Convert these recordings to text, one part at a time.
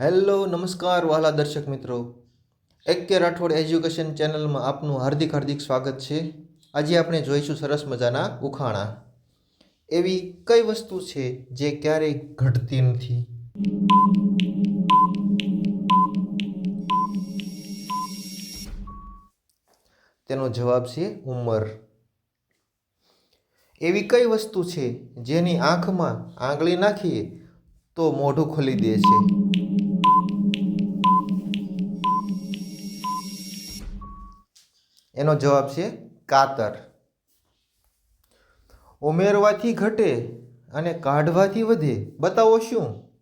Hello, નમસ્કાર વહાલા દર્શક મિત્રો. એક કે રાઠોડ એજ્યુકેશન ચેનલમાં આપનું હાર્દિક હાર્દિક સ્વાગત છે. આજે આપણે જોઈશું સરસ મજાના ઉખાણા. એવી કઈ વસ્તુ છે જે ક્યારેય ઘટતી નથી? તેનો જવાબ છે ઉંમર. એવી કઈ વસ્તુ છે જેની આંખમાં આંગળી નાખીએ તો મોઢું ખોલી દે છે? એનો જવાબ છે કાતર. ઉમેરવાથી ઘટે અને કાઢવાથી વધે. બતાવો શું?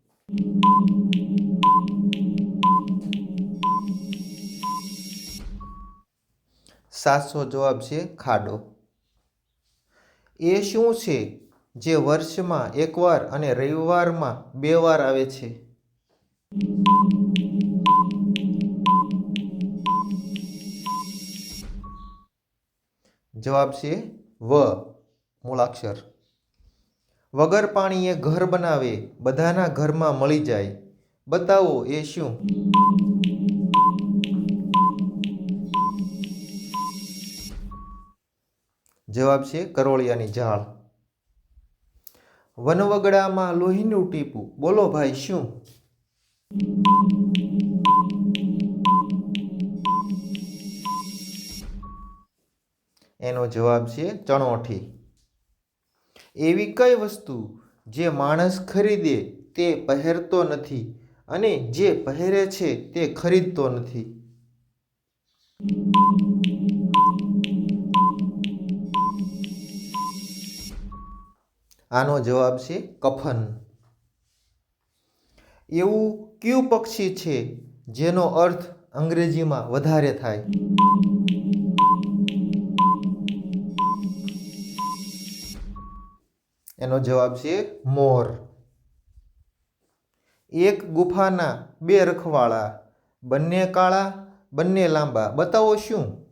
સાચો જવાબ છે ખાડો. એ શું છે જે વર્ષમાં એકવાર અને રવિવારમાં બે વાર આવે છે? જવાબ છે વ, મૂળાક્ષર. વગર પાણીએ ઘર બનાવે, બધાના ઘરમાં મળી જાય. બતાવો એ શું? જવાબ છે કરોળિયાની ઝાડ વનવગડામાં લોહીનું ટીપું. બોલો ભાઈ, શું? એનો જવાબ છે ચણોઠી. એવી કઈ વસ્તુ જે માણસ ખરીદે તે પહેરતો નથી અને જે પહેરે છે તે ખરીદતો નથી? આનો જવાબ છે કફન. એવું કયું પક્ષી છે જેનો અર્થ અંગ્રેજીમાં વધારે થાય? એનો જવાબ છે મોર. એક ગુફાના બે રખવાળા, બંને કાળા, બંને લાંબા. બતાવો શું?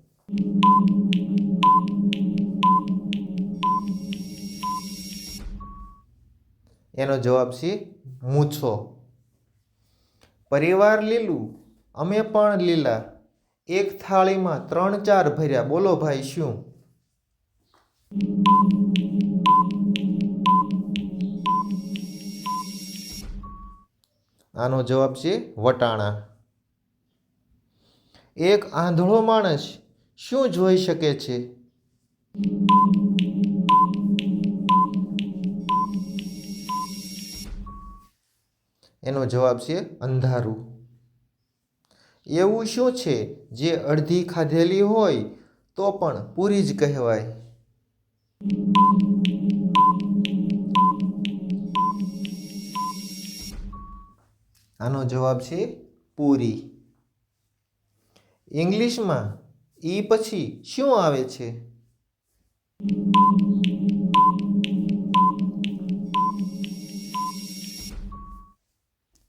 એનો જવાબ છે મૂછો. પરિવાર લીલું, અમે પણ લીલા. એક થાળીમાં ત્રણ ચાર ભર્યા. બોલો ભાઈ, શું? આનો જવાબ છે વટાણા. એક આંધળો માણસ શું જોઈ શકે છે? એનો જવાબ છે અંધારું. એવું શું છે? જે અડધી ખાધેલી હોય તો પણ પૂરી જ કહેવાય. આનો જવાબ છે પૂરી. ઇંગ્લિશમાં ઈ પછી શું આવે છે?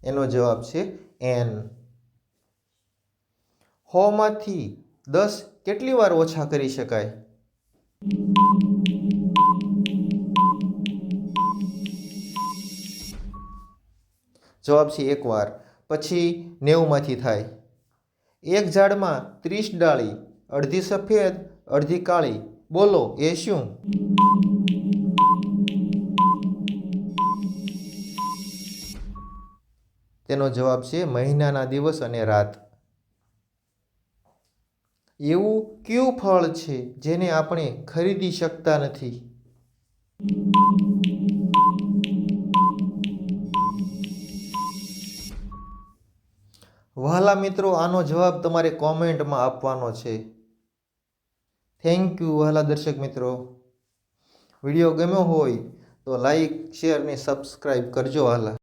એનો જવાબ છે એન. હોમાંથી દસ કેટલી વાર ઓછા કરી શકાય? જવાબ છે એકવાર, પછી નેવુંમાંથી થાય. એક ઝાડમાં ત્રીસ ડાળી, અડધી સફેદ, અડધી કાળી. બોલો, એ શું? તેનો જવાબ છે મહિનાના દિવસ અને રાત. એવું કયું ફળ છે જેને આપણે ખરીદી શકતા નથી? વહાલા મિત્રો, આનો જવાબ તમારે કોમેન્ટમાં આપવાનો છે. થેન્ક યુ વહાલા દર્શક મિત્રો. વીડિયો ગમ્યો હોય તો લાઈક શેર ને સબસ્ક્રાઈબ કરજો વહાલા